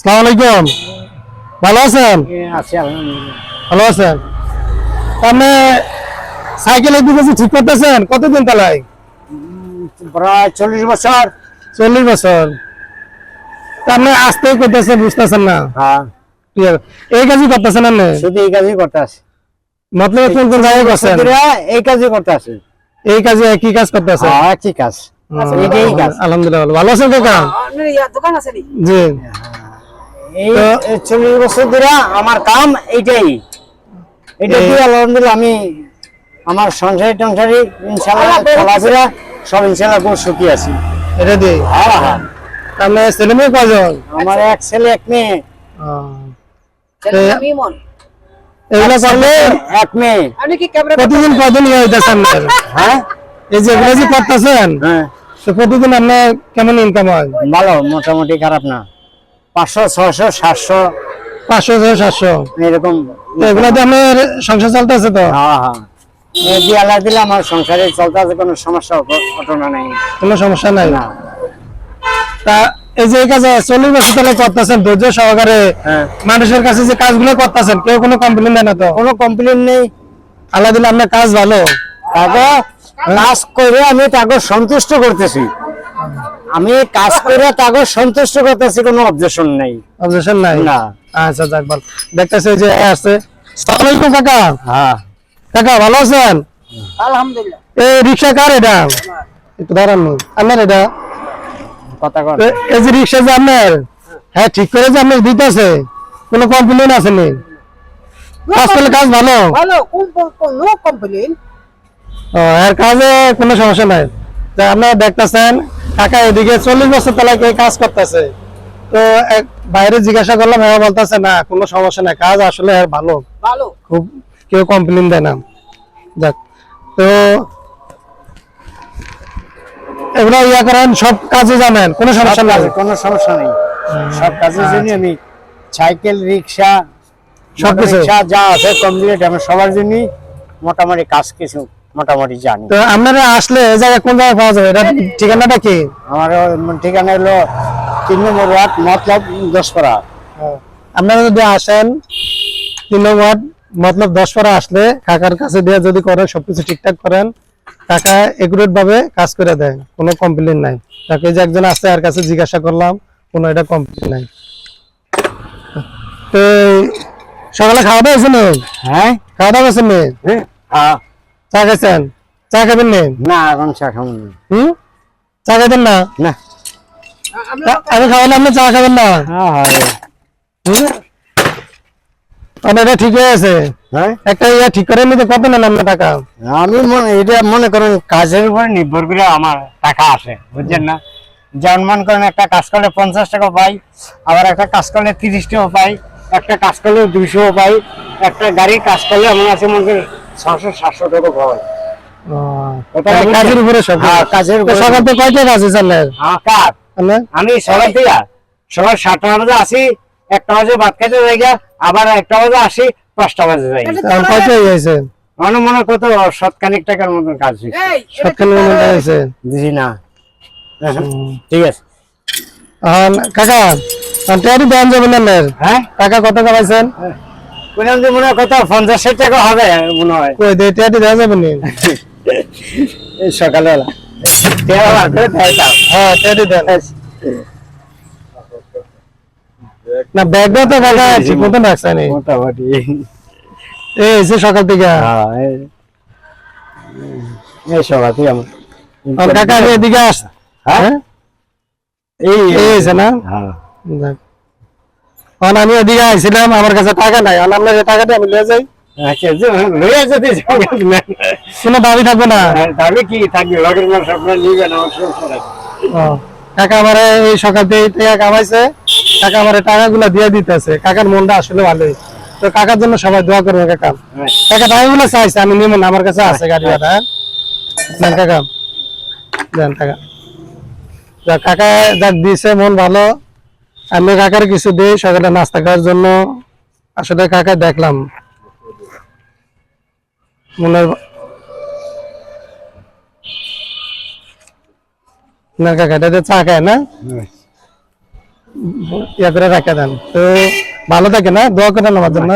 সালাম আলাইকুম। ভালো আছেন? আছে আলহামদুলিল্লাহ। ভালো আছেন? আপনি সাইকেল একটু কিছু ঠিক করতেছেন? কতদিন তালাই প্রায় চল্লিশ বছর। চল্লিশ বছর। আপনি আসতে করতেছেন বুঝতেছেন না? হ্যাঁ। ঠিক আছে। এই কাজই করতেছেন আপনি? শুধু এই কাজই করতে আছে মতলব কোন কোন জায়গায় করছেন? এই কাজই করতে এই কাজে কি কাজ হ্যাঁ একই কাজ। আলহামদুলিল্লাহ ভালো। ভালো আছেন কাকা? আপনার ইয়া দোকান আছে নি জি। এই চল্লিশ বছর ধরে আমার কাম এইটাই। এটা কি আলহামদুলিল্লাহ আমি আমার সংসারী টংসারি ইনশাল্লাহ চলাফেরা সব ইনশাল্লাহ খুব সুখী আছি। এটা দিয়ে? হ্যাঁ হ্যাঁ। আপনি ছেলে মেয়ে কজন আমার এক ছেলে এক মেয়ে। এগুলো করলে এক মেয়ে। আপনি কি ক্যামেরা ইয়ে হ্যাঁ এই যে এগুলো যে করতেছেন? হ্যাঁ। প্রতিদিন আপনার কেমন ইনকাম হয়? ভালো মোটামুটি খারাপ না। পাঁচশো ছশো সাতশো। পাঁচশো থেকে সাতশো। এরকম। এগুলোতে আপনার সংসার চলতেছে তো? হ্যাঁ হ্যাঁ। এই আল্লাহ দিলে আমার সংসারে চলতে কোনো সমস্যা ঘটনা নাই। কোনো সমস্যা নাই? না। তা এই যে কাজে চল্লিশ বছর তাহলে করতেছেন ধৈর্য সহকারে হ্যাঁ। মানুষের কাছে যে কাজগুলো করতেছেন কেউ কোনো কমপ্লেন দেয় না তো? কোনো কমপ্লেন নেই। আল্লাহ দিলে আপনার কাজ ভালো? তাকে কাজ করে আমি তাকে সন্তুষ্ট করতেছি। আমি কাজ করে তাকে সন্তুষ্ট করতেছি কোনো অবজেকশন নেই। অবজেকশন নাই? না। আচ্ছা যাক ভালো। দেখতেছে যে এ আসছে সালাম আলাইকুম কাকা। হ্যাঁ। কাকা ভালো আছেন? আলহামদুলিল্লাহ। এই রিক্সা কার এটা? একটু দাঁড়ান আপনার এটা? কথা কর এই যে রিক্সা যে আপনার? হ্যাঁ ঠিক করে যে আপনার দিতেছে। কোনো কমপ্লেন আছে নি? কাজ করলে কাজ ভালো? ভালো কোন কমপ্লেন এর কাজে কোনো সমস্যা নাই। আপনারা দেখতেছেন কাকা এদিকে চল্লিশ বছর তালা কাজ করতেছে। তো বাইরে জিজ্ঞাসা করলাম হ্যাঁ বলতেছে না কোনো সমস্যা নাই কাজ আসলে ভালো। ভালো। খুব কেউ কমপ্লেন দেয় না। যাক তো এগুলো ইয়া করেন সব কাজে জানেন কোনো সমস্যা নাই। কাজে কোনো সমস্যা নেই। সব কাজের জন্য আমি। সাইকেল রিক্সা সব কিছু? যা আছে কমপ্লিট আমি সবার জন্য মোটামুটি কাজ কিছু মোটামুটি জানি। তো আপনারা আসলে এই জায়গায় কোন জায়গায় পাওয়া যাবে? এটা ঠিকানাটা কি? আমার ঠিকানা হলো তিন নম্বর ওয়ার্ড মতলব দশপাড়া। আপনারা যদি আসেন তিন নম্বর ওয়ার্ড মতলব দশ পারা আসলে কাকার কাছে দিয়ে যদি করেন সবকিছু ঠিকঠাক করেন কাকা একুরেট ভাবে কাজ করে দেয় কোনো কমপ্লেন নাই। তাকে যে একজন আছে আর কাছে জিজ্ঞাসা করলাম কোনো এটা কমপ্লেন নাই। তো সকালে খাওয়া দাওয়া হয়েছে না? হ্যাঁ। খাওয়া দাওয়া হয়েছে না? হ্যাঁ। চা খাইছেন? চা খাবেন না? না এখন চা খাব না। হুম? চা না? না। আমি আপনি চা খাবেন না? হ্যাঁ হ্যাঁ। এটা ঠিক হয়ে আছে হ্যাঁ? একটা ইয়া ঠিক করে নিতে কত নেন আপনার টাকা? আমি মনে এটা মনে করেন কাজের উপরে নির্ভর করে আমার টাকা আসে বুঝছেন না? যেমন মনে করেন একটা কাজ করলে পঞ্চাশ টাকা পাই আবার একটা কাজ করলে তিরিশ টাকা পাই একটা কাজ করলে দুইশো পাই একটা গাড়ির কাজ করলে আমার আছে মনে করেন ছশো সাতশো টাকা? কাজের উপরে সব হ্যাঁ, কাজের সকাল থেকে কয়টা কাজ আছে হ্যাঁ কাজ আমি সকাল থেকে সকাল সাতটা বাজে আসি একটা বাজে ভাত খাইতে যাই আবার একটা বাজে আসি পাঁচটা বাজে যাই কয়টা হয়েছে? মনে মনে কত শতখানিক টাকার মতন কাজ হয়েছে। এই হয়েছে? জি না। ঠিক আছে। কাকা টেয়ারি দেন যাবেন হ্যাঁ? টাকা কত কামাইছেন বললাম যে মনে কত পঞ্চাশ ষাট টাকা হবে মনে হয়। কই দে টেয়ারি দেওয়া যাবেন নি? এই সকালবেলা। বার করে দেয় তাও। হ্যাঁ টেয়ারি দেন। না ব্যাগটা তো কাকা ঠিক মতন রাখছেন মোটামুটি। এই যে সকাল থেকে। হ্যাঁ, এই- এই সকালতেই আমার কাকা এদিকে আস হ্যাঁ? হ্যাঁ? এই এই না? হ্যাঁ। কারণ আমি আইছিলাম আমার কাছে টাকা নাই। আর আপনার টাকাটা আমি লিয়ে যাই। আচ্ছা যে লইয়া যদি সকাল নেন, কোনো দাবি থাকবে না। তাহলে কি থাকবে? লগের মাস আপনার নিবেন আমার সমস্যা নাই। ও, কাকা আমার এই সকাল থেকে টাকা কামাইছে। কাকা আমার টাকাগুলো দিয়ে দিতেছে। কাকার মনটা আসলে ভালোই। তো কাকার জন্য সবাই দোয়া করবে কাকা। হ্যাঁ। কাকা টাকাগুলো চাইছে আমি নিব না আমার কাছে আছে গাড়ি ভাড়া। হ্যাঁ? দেন কাকা। দেন টাকা যাক কাকা যাক দিছে মন ভালো। আমি কাকার কিছু দিই সকালে নাস্তা খাওয়ার জন্য। আসলে কাকা দেখলাম। মনের না কাকা এটা চা খায় না? হ্যাঁ। ইয়া করে রাখা দেন। তো ভালো থাকে না? দোয়া করেন আমার জন্য।